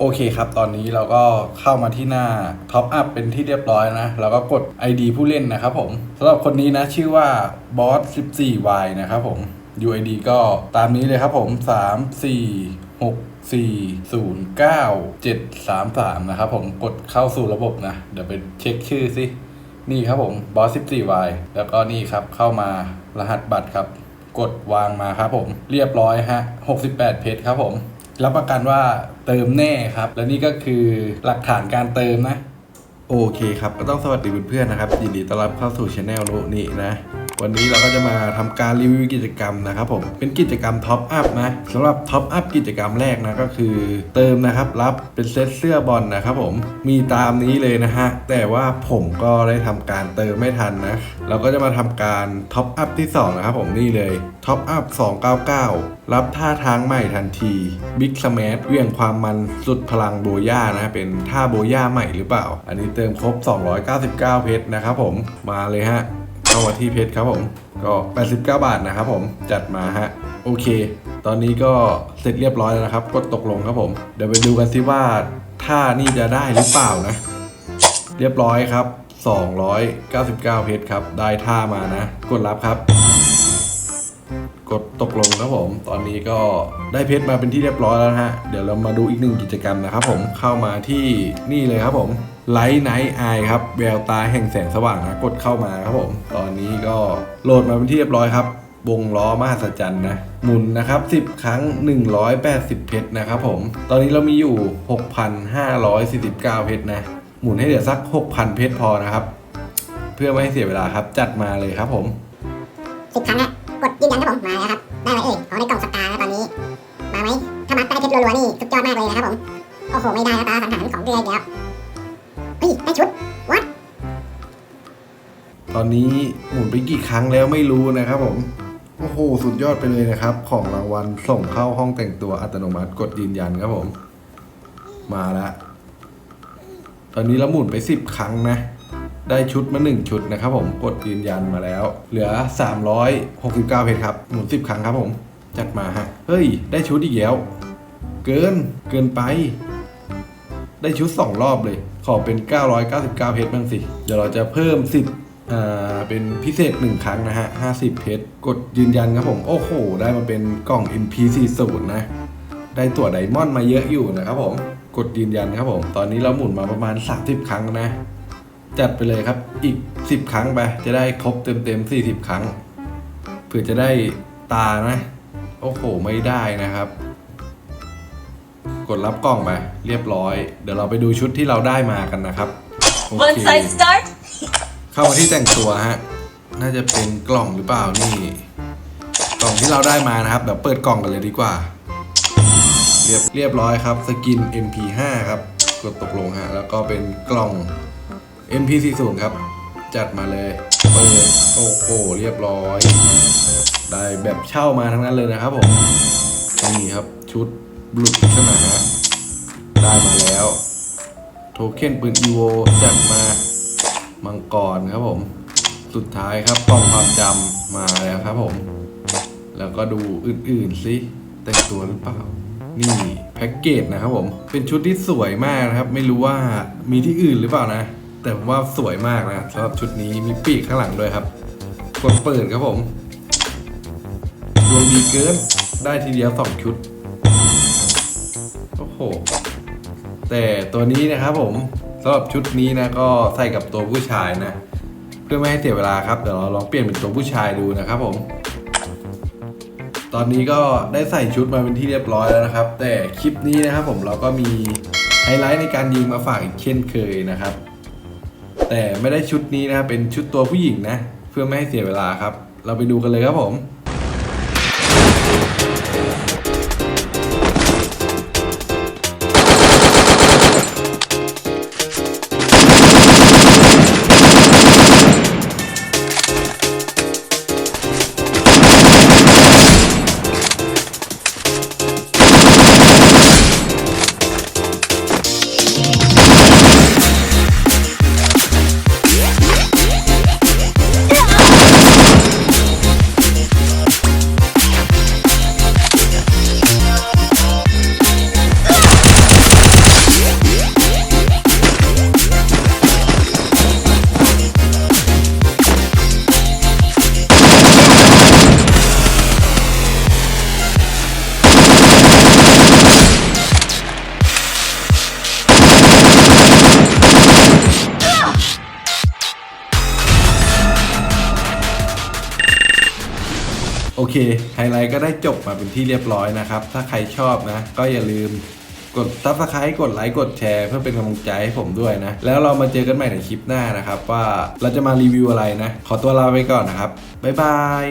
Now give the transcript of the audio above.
โอเคครับ ตอนนี้เราก็เข้ามาที่หน้าท็อปอัพเป็นที่เรียบร้อยนะแล้วก็กด ID ผู้เล่นนะครับผมสำหรับคนนี้นะชื่อว่า boss 14y นะครับผม UID ก็ตามนี้เลยครับผม 3 4 6 4 0 9 7 3 3 นะครับผมกดเข้าสู่ระบบนะ เดี๋ยวไปเช็คชื่อสิ นี่ครับผม boss 14y แล้วก็นี่ครับเข้ามารหัสบัตรครับ กดวางมาครับผม เรียบร้อยฮะ 68 เพชรครับผม รับประกันว่าเติมแน่ครับ และนี่ก็คือหลักฐานการเติมนะ โอเคครับ ก็ต้องสวัสดีเพื่อนๆนะครับ ยินดีต้อนรับเข้าสู่ช anel โลนี่นะ วันนี้เราก็จะมาทำการรีวิวกิจกรรมนะครับผมเป็นกิจกรรมท็อปอัพนะสำหรับท็อปอัพกิจกรรมแรกนะก็คือ เติมนะครับรับเป็นเซตเสื้อบอลนะครับผมมีตามนี้เลยนะฮะแต่ว่าผมก็ได้ทำการเติมไม่ทันนะเราก็จะมาทำการท็อปอัพที่2นะครับผมนี่เลยท็อปอัพ299 รับท่าทางใหม่ทันทีบิ๊กสม h เวี่ยงความมันสุดพลังโบย่านะเป็นท่าโบย่าใหม่หรือเปล่า อันนี้เติมครบ 299 เพชรนะครับผมมาเลยฮะ เข้ามาที่เพชรครับผม ก็ 89 บาทนะครับผม จัดมาฮะ โอเค ตอนนี้ก็เสร็จเรียบร้อยแล้วนะครับ กดตกลงครับผม เดี๋ยวไปดูกันสิว่าท่านี่จะได้หรือเปล่านะ เรียบร้อยครับ 299 เพชรครับ ได้ท่ามานะ กดรับครับ กดตกลงครับผม ตอนนี้ก็ได้เพชรมาเป็นที่เรียบร้อยแล้วฮะ เดี๋ยวเรามาดูอีกหนึ่งกิจกรรมนะครับผม เข้ามาที่นี่เลยครับผม ไลท์ไนท์ไอครับแววตาแห่งแสงสว่างนะกดเข้ามาครับผมตอนนี้ก็โหลดมาเป็นที่เรียบร้อยครับวงล้อมหัศจรรย์นะหมุนนะครับ 10 ครั้ง 180 เพชรนะครับผม ตอนนี้เรามีอยู่ 6,549 เพชรนะ หมุนให้เหลือสัก 6,000 เพชรพอนะครับ เพื่อไม่ให้เสียเวลาครับจัดมาเลยครับผมสิบครั้งอะกดยืนยันครับผม มาแล้วครับ ได้ไหมเอ่ยอ๋อในกล่องสตาร์นะตอนนี้ มาไหมถ้ามัดได้เพชรรัวๆนี่สุดยอดมากเลยนะครับผม โอ้โห ไม่ได้แล้วตาสังหารของเกลืออีกแล้ว ตอนนี้หมุนไปกี่ครั้งแล้วไม่รู้นะครับผม โอ้โห สุดยอดไปเลยนะครับ ของรางวัลส่งเข้าห้องแต่งตัวอัตโนมัติกดยืนยันครับผม มาแล้วตอนนี้เราหมุนไป 10 ครั้งนะ ได้ชุดมา 1 ชุดนะครับผม กดยืนยันมาแล้ว เหลือ 369 เพชรครับ หมุน 10 ครั้งครับผม จัดมาฮะ เฮ้ย ได้ชุดอีกแล้ว เกิน เกินไปได้ชุด 2 รอบเลย ขอเป็น 999 เพชรบ้างสิ เดี๋ยวเราจะเพิ่ม 10 เป็นพิเศษ1ครั้งนะฮะ 50 เพชร กดยืนยันครับผม โอ้โห ได้มาเป็นกล่อง MP40 นะ ได้ตัวไดมอนด์มาเยอะอยู่นะครับผม กดยืนยันครับผม ตอนนี้เราหมุนมาประมาณ 30 ครั้งนะ จัดไปเลยครับ อีก 10 ครั้งไป จะได้ครบเต็มๆ 40 ครั้ง เพื่อจะได้ตานะ โอ้โห ไม่ได้นะครับ กดรับกล่องไป เรียบร้อย เดี๋ยวเราไปดูชุดที่เราได้มากันนะครับ Once I start, เข้ามาที่แต่งตัวฮะ น่าจะเป็นกล่องหรือเปล่านี่ กล่องที่เราได้มานะครับเดี๋ยวเปิดกล่องกันเลยดีกว่า เรียบเรียบร้อยครับสกิน MP5 ครับ กดตกลงฮะ แล้วก็เป็นกล่อง MP40 ครับ จัดมาเลยเปิดโอ้โหเรียบร้อย ได้แบบเช่ามาทั้งนั้นเลยนะครับผมนี่ครับชุดบลุดขนาดฮะได้มาแล้ว โทเค็นปืนอีโวจัดมา มังกรครับผม สุดท้ายครับกล่องความจำมาแล้วครับผม แล้วก็ดูอื่นๆสิแต่งตัวหรือเปล่า นี่แพ็กเกจนะครับผม เป็นชุดที่สวยมากนะครับ ไม่รู้ว่ามีที่อื่นหรือเปล่านะ แต่ผมว่าสวยมากนะสำหรับชุดนี้มีปีกข้างหลังด้วยครับกดเปิดครับผมดวงดีเกินได้ทีเดียวสองชุด โอ้โห แต่ตัวนี้นะครับผม สำหรับชุดนี้นะก็ใส่กับตัวผู้ชายนะ เพื่อไม่ให้เสียเวลาครับเดี๋ยวเราลองเปลี่ยนเป็นตัวผู้ชายดูนะครับผม ตอนนี้ก็ได้ใส่ชุดมาเป็นที่เรียบร้อยแล้วนะครับ แต่คลิปนี้นะครับผมเราก็มีไฮไลท์ในการยิงมาฝากอีกเช่นเคยนะครับ แต่ไม่ได้ชุดนี้นะครับเป็นชุดตัวผู้หญิงนะ เพื่อไม่ให้เสียเวลาครับ เราไปดูกันเลยครับผม เคไฮไลท์ก็ได้จบมาเป็นที่เรียบร้อยนะครับ ถ้าใครชอบนะ ก็อย่าลืมกดซับสไครต์กดไลค์กดแชร์เพื่อเป็นกำลังใจให้ผมด้วยนะ แล้วเรามาเจอกันใหม่ในคลิปหน้านะครับ ว่าเราจะมารีวิวอะไรนะ ขอตัวลาไปก่อนนะครับ บ๊ายบาย